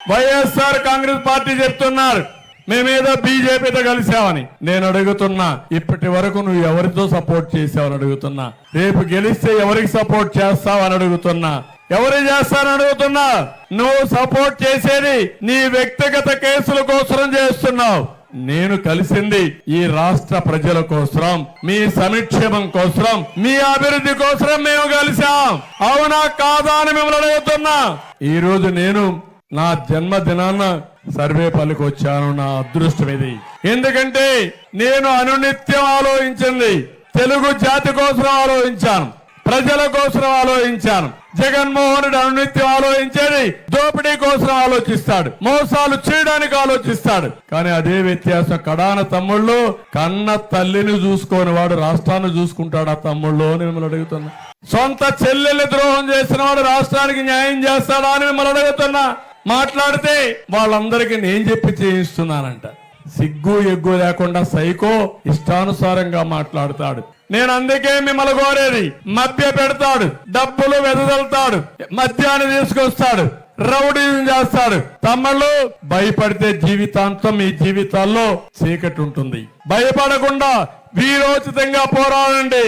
YSR Congress party చెప్తున్నారు మేమేదో బీజేపీతో కలిసామని నేను అడుగుతున్నా ఇప్పటి వరకు నువ్వు ఎవరితో సపోర్ట్ చేసావని అడుగుతున్నా. రేపు గెలిస్తే ఎవరికి సపోర్ట్ చేస్తావని అడుగుతున్నా. ఎవరు చేస్తానని అడుగుతున్నా నువ్వు సపోర్ట్ చేసేది నీ వ్యక్తిగత కేసుల కోసం చేస్తున్నావు. నేను కలిసింది ఈ రాష్ట్ర ప్రజల కోసం మీ సంక్షేమం కోసం మీ అభివృద్ధి కోసం మేము కలిసాం అవునా కాదా అని మిమ్మల్ని అడుగుతున్నా. ఈ రోజు నేను నా జన్మదినాన సర్వేపల్లికి వచ్చాను నా అదృష్టం ఇది. ఎందుకంటే నేను అనునిత్యం ఆలోచించింది. తెలుగు జాతి కోసం ఆలోచించాను. ప్రజల కోసం ఆలోచించాను. జగన్మోహన్ రెడ్డి అనునిత్యం ఆలోచించేది దోపిడీ కోసం ఆలోచిస్తాడు. మోసాలు చేయడానికి ఆలోచిస్తాడు. కానీ అదే వ్యత్యాసం కడాన తమ్ముళ్ళు కన్న తల్లిని చూసుకోని వాడు రాష్ట్రాన్ని చూసుకుంటాడు ఆ తమ్ముళ్ళు అని మిమ్మల్ని అడుగుతున్నా. సొంత చెల్లెల్ని ద్రోహం చేసిన వాడు రాష్ట్రానికి న్యాయం చేస్తాడా అని మిమ్మల్ని అడుగుతున్నా. మాట్లాడితే వాళ్ళందరికీ నేను చెప్పి చేయిస్తున్నానంట. సిగ్గు ఎగ్గు లేకుండా సైకో ఇష్టానుసారంగా మాట్లాడతాడు. నేను అందుకే మిమ్మల్ని కోరేది మభ్య పెడతాడు డబ్బులు వెదజల్తాడు మద్యాన్ని తీసుకొస్తాడు రౌడీజం చేస్తాడు. తమ్ముళ్ళు భయపడితే జీవితాంతం మీ జీవితాల్లో చీకటి ఉంటుంది. భయపడకుండా వీరోచితంగా పోరాడండి.